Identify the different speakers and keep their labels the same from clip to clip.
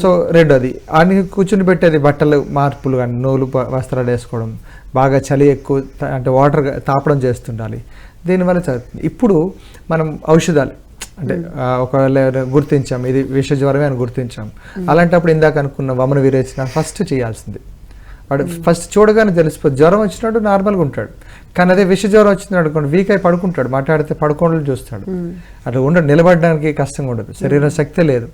Speaker 1: So రెండోది అని కూర్చుని పెట్టేది బట్టలు మార్పులు కానీ నూలు వస్త్రాలు వేసుకోవడం బాగా చలి ఎక్కువ అంటే వాటర్ తాపడం చేస్తుండాలి. దీనివల్ల చదువుతుంది ఇప్పుడు మనం ఔషధాలు అంటే ఆ, ఒకవేళ గుర్తించాం ఇది విష జ్వరమే అని గుర్తించాం. అలాంటప్పుడు ఇందాక అనుకున్న వమన విరేచన ఫస్ట్ చేయాల్సింది. వాడు ఫస్ట్ చూడగానే తెలిసిపోతుంది జ్వరం వచ్చినట్టు నార్మల్గా ఉంటాడు. కానీ అదే విష జ్వరం వచ్చింది అనుకోండి వీక్ అయి పడుకుంటాడు. మాట్లాడితే పడుకోవడం చూస్తాడు. అట్లా ఉండడు నిలబడడానికి కష్టంగా ఉండదు. శరీరం శక్తి లేదు.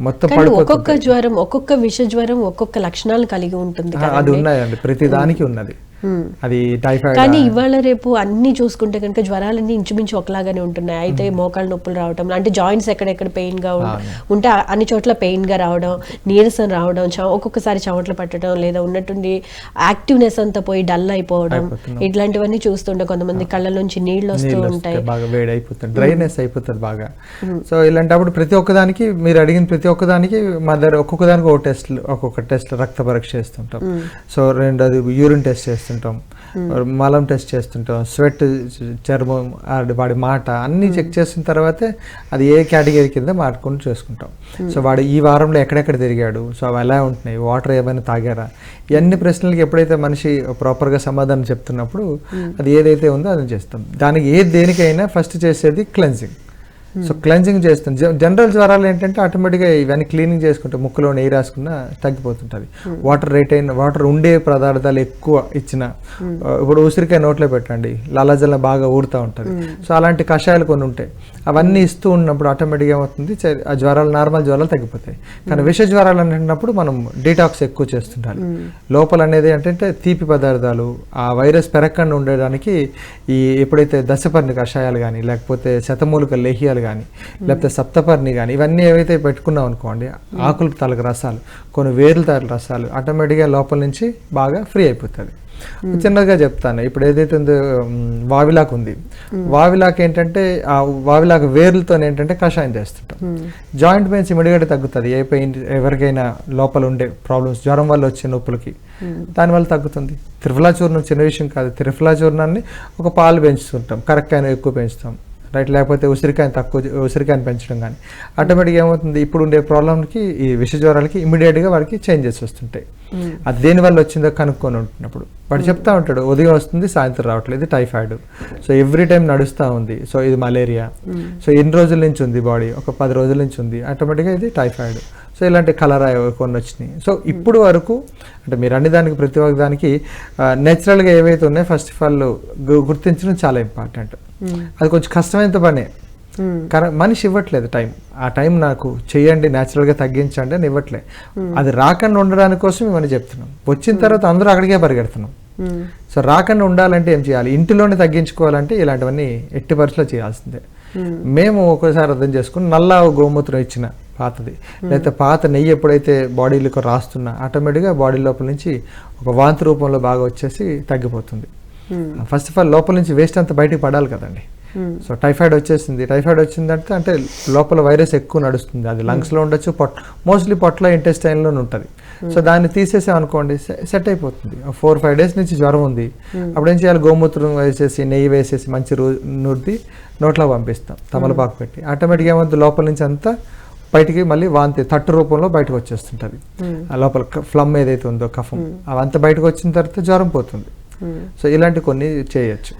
Speaker 1: మొత్తం
Speaker 2: ఒక్కొక్క జ్వరం ఒక్కొక్క విష జ్వరం ఒక్కొక్క లక్షణాలు కలిగి ఉంటుంది
Speaker 1: అది ఉన్నాయండి. ప్రతి దానికి ఉన్నది. అది టైఫాయిడ్
Speaker 2: కానీ ఇవాళ రేపు అన్ని చూసుకుంటే కనుక జ్వరాలన్నీ ఇంచుమించు ఒకలాగానే ఉంటున్నాయి. అయితే మోకాళ్ళ నొప్పులు రావడం అంటే జాయింట్స్ ఎక్కడెక్కడ పెయిన్గా ఉం- ఉంటే అన్ని చోట్ల పెయిన్గా రావడం నీరసం రావడం ఒక్కొక్కసారి చెమటలు పట్టడం లేదా ఉన్నట్టుండి యాక్టివ్నెస్ అంతా పోయి డల్ అయిపోవడం ఇట్లాంటివన్నీ చూస్తుంటే కొంతమంది కళ్ళ నుంచి నీళ్ళు వస్తూ ఉంటాయి.
Speaker 1: బాగా వేడి అయిపోతుంది డ్రైనెస్ అయిపోతుంది బాగా. సో ఇలాంటప్పుడు ప్రతి ఒక్కదానికి మీరు అడిగిన ప్రతి ఒక్కదానికి మా దగ్గర ఒక్కొక్క దానికి ఒక టెస్ట్ ఒక్కొక్క టెస్ట్ రక్త పరీక్ష చేస్తుంటాం. సో రెండోది యూరిన్ టెస్ట్ చేస్తుంటాం. మలం టెస్ట్ చేస్తుంటాం. స్వెట్ చర్మం వాడి మాట అన్నీ చెక్ చేసిన తర్వాతే అది ఏ కేటగిరీ కింద మార్చుకొని చేసుకుంటాం. సో వాడు ఈ వారంలో ఎక్కడెక్కడ తిరిగాడు? సో అవి ఎలా ఉంటున్నాయి? వాటర్ ఏమైనా తాగారా? ఇవన్నీ ప్రశ్నలకి ఎప్పుడైతే మనిషి ప్రాపర్గా సమాధానం చెప్తున్నప్పుడు అది ఏదైతే ఉందో అది చేస్తాం. దానికి ఏ దేనికైనా ఫస్ట్ చేసేది క్లెన్సింగ్. సో క్లెన్జింగ్ చేస్తుంది. జనరల్ జ్వరాలు ఏంటంటే ఆటోమేటిక్గా ఇవన్నీ క్లీనింగ్ చేసుకుంటే ముక్కులో నెయ్యి రాసుకున్నా తగ్గిపోతుంటుంది. వాటర్ రేట్ అయిన వాటర్ ఉండే పదార్థాలు ఎక్కువ ఇచ్చిన ఆ, ఇప్పుడు ఉసిరికాయ నోట్లో పెట్టండి. లాలాజలం బాగా ఊరుతూ ఉంటుంది. సో అలాంటి కషాయాలు కొన్ని ఉంటాయి. అవన్నీ ఇస్తూ ఉన్నప్పుడు ఆటోమేటిక్గా ఏమవుతుంది? ఆ జ్వరాలు నార్మల్ జ్వరాలు తగ్గిపోతాయి. కానీ విష జ్వరాలు అంటున్నప్పుడు మనం డీటాక్స్ ఎక్కువ చేస్తుండాలి లోపల అనేది ఏంటంటే తీపి పదార్థాలు ఆ వైరస్ పెరగకుండా ఉండడానికి ఈ ఎప్పుడైతే దశపర్ణి కషాయాలు కానీ లేకపోతే శతమూలిక లేహ్యాలు కానీ లేకపోతే సప్తపర్ణి కానీ ఇవన్నీ ఏవైతే పెట్టుకున్నాం అనుకోండి ఆకుల తాలూకు రసాలు కొన్ని వేర్ల తాలూకు రసాలు ఆటోమేటిక్గా లోపల నుంచి బాగా ఫ్రీ అయిపోతుంది. చిన్నగా చెప్తాను. ఇప్పుడు ఏదైతే ఉందో వావిలాకు ఉంది. వావిలాకు ఏంటంటే ఆ వావిలాకు వేర్లతో ఏంటంటే కషాయం చేస్తుంటాం. జాయింట్ పెయిన్స్ ఇమీడియట్గా తగ్గుతుంది. ఏ పెయిన్ ఎవరికైనా లోపల ఉండే ప్రాబ్లమ్స్ జ్వరం వల్ల వచ్చే నొప్పులకి. దానివల్ల తగ్గుతుంది. త్రిఫలా చూర్ణం చిన్న విషయం కాదు. త్రిఫలా చూర్ణాన్ని ఒక పాలు పెంచుతుంటాం. కరెక్ట్ ఎక్కువ పెంచుతాం. రైట్? లేకపోతే ఉసిరికాయని తక్కువ ఉసిరికాయని పెంచడం కానీ ఆటోమేటిక్గా ఏమవుతుంది? ఇప్పుడు ఉండే ప్రాబ్లంకి ఈ విష జ్వరాలకి ఇమీడియట్గా వాడికి చేంజెస్ వస్తుంటాయి. అది దేని వల్ల వచ్చిందో కనుక్కొని ఉంటున్నప్పుడు. వాడు చెప్తా ఉంటాడు ఉదయం వస్తుంది సాయంత్రం రావట్లేదు ఇది టైఫాయిడ్. సో ఎవ్రీ టైం నడుస్తూ ఉంది. సో ఇది మలేరియా. సో ఎన్ని రోజుల నుంచి ఉంది బాడీ? ఒక పది రోజుల నుంచి ఉంది. ఆటోమేటిక్గా ఇది టైఫాయిడ్. సో ఇలాంటి కలరా కొన్ని వచ్చినాయి. సో ఇప్పుడు వరకు అంటే మీరు అన్ని దానికి ప్రతి ఒక్క దానికి నేచురల్గా ఏవైతే ఉన్నాయో ఫస్ట్ ఆఫ్ ఆల్ గుర్తించడం చాలా ఇంపార్టెంట్. అది కొంచెం కష్టమైన పనే. మనిషి ఇవ్వట్లేదు టైం. ఆ టైం నాకు చేయండి న్యాచురల్గా తగ్గించండి అని ఇవ్వట్లే. అది రాకుండా ఉండడానికి కోసం ఇవన్నీ చెప్తున్నాం. వచ్చిన తర్వాత అందరూ అక్కడికే పరిగెడుతున్నాం. సో రాకుండా ఉండాలంటే ఏం చేయాలి? ఇంటిలోనే తగ్గించుకోవాలంటే ఇలాంటివన్నీ ఎట్టి పరిస్థితిలో చేయాల్సిందే. మేము ఒకసారి అర్థం చేసుకుని నల్ల గోమూత్రం ఇచ్చిన పాతది. లేకపోతే పాత నెయ్యి ఎప్పుడైతే బాడీలకు రాస్తున్నా ఆటోమేటిక్గా బాడీ లోపల నుంచి ఒక వాంతి రూపంలో బాగా వచ్చేసి తగ్గిపోతుంది. ఫస్ట్ ఆఫ్ ఆల్ లోపల నుంచి వేస్ట్ అంతా బయటికి పడాలి కదండి. సో టైఫాయిడ్ వచ్చేసింది. టైఫాయిడ్ వచ్చిందంటే అంటే లోపల వైరస్ ఎక్కువ నడుస్తుంది. అది లంగ్స్లో ఉండొచ్చు పొట్ మోస్ట్లీ పొట్ల ఇంటెస్టైన్లోనే ఉంటుంది. సో దాన్ని తీసేసాం అనుకోండి సెట్ అయిపోతుంది. ఫోర్ ఫైవ్ డేస్ నుంచి జ్వరం ఉంది. అప్పుడు ఏం చేయాలి? గోమూత్రం వేసేసి నెయ్యి వేసేసి మంచి రూ నుద్ది నోట్లో పంపిస్తాం తమలపాకు పెట్టి. ఆటోమేటిక్గా ఏమవుతుంది? లోపల నుంచి అంతా బయటికి మళ్ళీ వాంతి తట్టు రూపంలో బయటకు వచ్చేస్తుంటుంది. ఆ లోపల ఫ్లమ్ ఏదైతే ఉందో కఫం అవంతా బయటకు వచ్చిన తర్వాత జ్వరం పోతుంది. సో ఇలాంటి కొన్ని చేయొచ్చు.